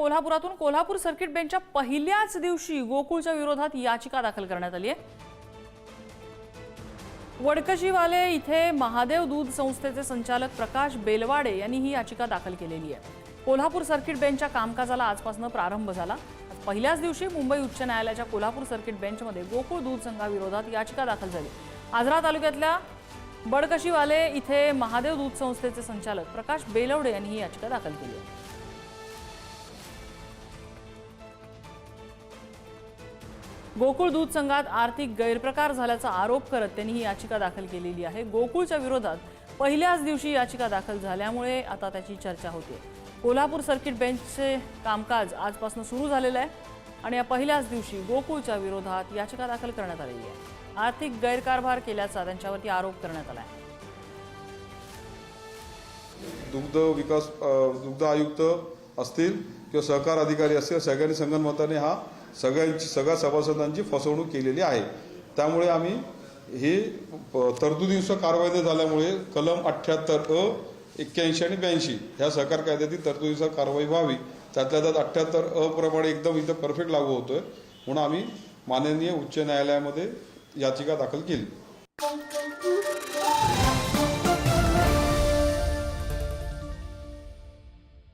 कोल्हापुरातून Kolhapur circuit बेंचच्या पहिल्याच दिवशी गोकुळच्या विरोधात याचिका दाखल करण्यात आली आहे. वडकशीवाले इथे महादेव दूध संस्थेचे संचालक प्रकाश बेलवाडे यांनी ही याचिका दाखल केलेली आहे. कोल्हापूर सर्किट बेंचच्या कामकाजाला आजपासून प्रारंभ झाला. पहिल्याच दिवशी मुंबई उच्च न्यायालयाच्या कोल्हापूर सर्किट बेंचमध्ये गोकुळ दूध संघाविरोधात याचिका दाखल झाली. आजरा तालुक्यातल्या बडकशीवाले इथे महादेव दूध संस्थेचे संचालक प्रकाश बेलवडे यांनी ही याचिका दाखल केली आहे. गोकुळ दूध संघात आर्थिक गैरप्रकार झाल्याचा आरोप करत त्यांनी ही याचिका दाखल केलेली आहे. गोकुळच्या विरोधात पहिल्याच दिवशी याचिका दाखल झाल्यामुळे आता त्याची चर्चा होते. कोल्हापूर सर्किट बेंचचे कामकाज आजपासून सुरू झालेलं आहे आणि या पहिल्याच दिवशी गोकुळच्या विरोधात याचिका दाखल करण्यात आलेली आहे. आर्थिक गैरकारभार केल्याचा त्यांच्यावरती आरोप करण्यात आला आहे. दुग्ध विकास दुग्ध आयुक्त असतील किंवा सहकार अधिकारी असतील सगळ्यांनी संगणमताने हा सगळ्यांची सगळ्या सभासदांची फसवणूक केलेली आहे. त्यामुळे आम्ही ही प- तरतुदीनुसार कारवाई न झाल्यामुळे कलम अठ्ठ्याहत्तर अ एक्क्याऐंशी आणि ब्याऐंशी ह्या सहकार कायद्यातील तरतुदीनुसार कारवाई व्हावी. त्यातल्या त्यात अठ्ठ्याहत्तर अ प्रमाणे एकदम इथं परफेक्ट लागू होतोय. म्हणून आम्ही माननीय उच्च न्यायालयामध्ये याचिका दाखल केली.